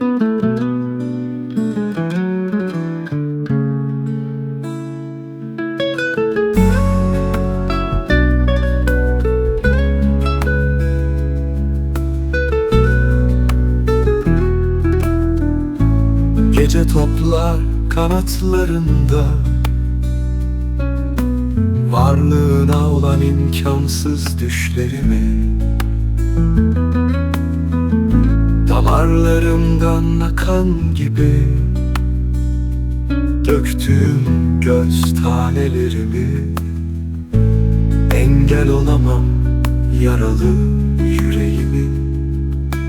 Gece toplar kanatlarında. Varlığına olan imkansız düşlerimi. Damarlarımdan akan gibi Döktüğüm göz tanelerimi Engel olamam yaralı yüreğimi.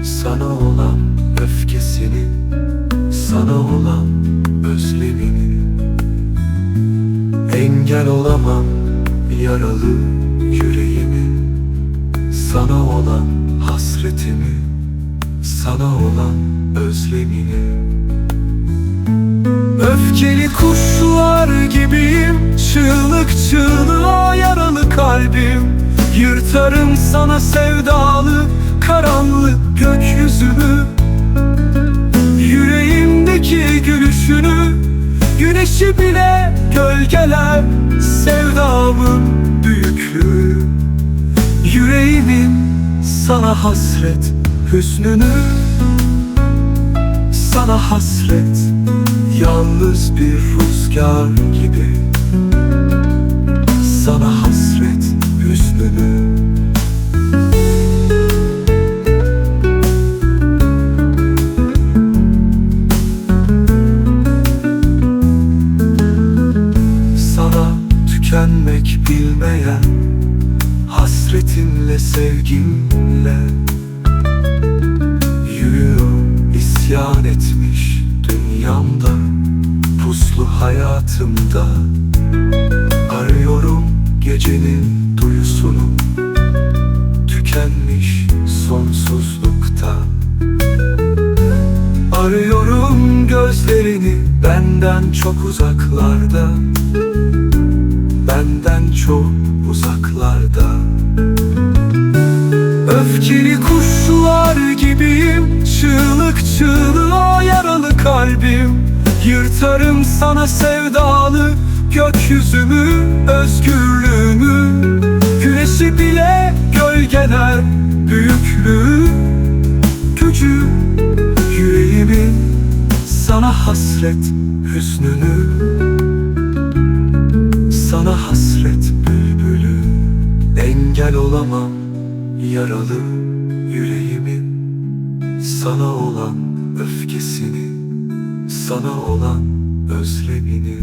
Sana olan öfkesini Sana olan özlemini Engel olamam yaralı yüreğimi. Sana olan hasretimi Sana olan özlemini. Öfkeli kuşlar gibiyim Çığlık çığlığa yaralı kalbim. Yırtarım sana sevdalı Karanlık gökyüzümü Yüreğimdeki gülüşünü Güneşi bile gölgeler Sevdamın büyüklüğü. Yüreğimin sana hasret Hüznünü sana hasret Yalnız bir rüzgar gibi. Sana hasret hüznünü Sana tükenmek bilmeyen Hasretinle sevgimle hayatımda. Arıyorum gecenin duyusunu. Tükenmiş sonsuzlukta. Arıyorum gözlerini benden çok uzaklarda. Benden çok uzaklarda. Öfkeli kuşlar gibiyim Çığlık çığlığa yaralı kalbim Yırtarım sana sevdalı Gökyüzümü, özgürlüğümü. Güneşi bile gölgeler Büyüklüğü, gücü Yüreğimin sana hasret Hüznünü. Sana hasret bülbülü. Engel olamam yaralı yüreğimin. Sana olan öfkesini Sana olan özlemini